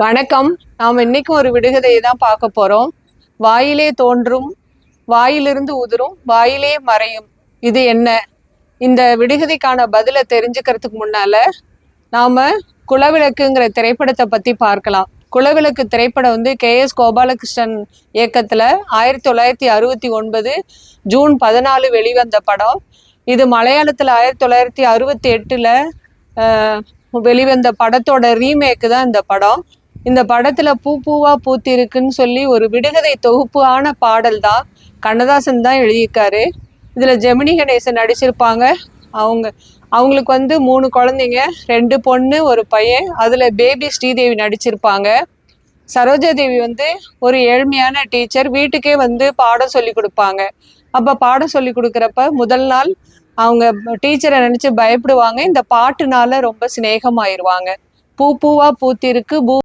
வணக்கம். நாம் இன்னைக்கும் ஒரு விடுகதையை தான் பார்க்க போறோம். வாயிலே தோன்றும் வாயிலிருந்து உதிரும் வாயிலே மறையும். இது என்ன? இந்த விடுகதைக்கான பதிலை தெரிஞ்சுக்கிறதுக்கு முன்னால நாம குலவிளக்குங்கிற திரைப்படத்தை பத்தி பார்க்கலாம். குலவிளக்கு திரைப்படம் வந்து கே எஸ் கோபாலகிருஷ்ணன் இயக்கத்துல ஆயிரத்தி தொள்ளாயிரத்தி அறுபத்தி ஒன்பது ஜூன் பதினாலு வெளிவந்த படம். இது மலையாளத்துல ஆயிரத்தி தொள்ளாயிரத்தி அறுபத்தி எட்டுல வெளிவந்த படத்தோட ரீமேக்கு தான் இந்த படம். இந்த படத்துல பூ பூவா பூத்திருக்குன்னு சொல்லி ஒரு விடுகதை தொகுப்பான பாடல் தான். கண்ணதாசன் தான் எழுதியிருக்காரு. இதுல ஜெமினி கணேசன் நடிச்சிருப்பாங்க. அவங்க அவங்களுக்கு வந்து மூணு குழந்தைங்க ரெண்டு பொண்ணு ஒரு பையன். அதுல பேபி ஸ்ரீதேவி நடிச்சிருப்பாங்க. சரோஜா தேவி வந்து ஒரு ஏழ்மையான டீச்சர். வீட்டுக்கே வந்து பாடம் சொல்லி கொடுப்பாங்க. அப்ப பாடம் சொல்லி கொடுக்குறப்ப முதல் நாள் அவங்க டீச்சரை நினைச்சு பயப்படுவாங்க. இந்த பாட்டுனால ரொம்ப சிநேகமாயிருவாங்க. பூ பூவா பூத்திருக்கு பூ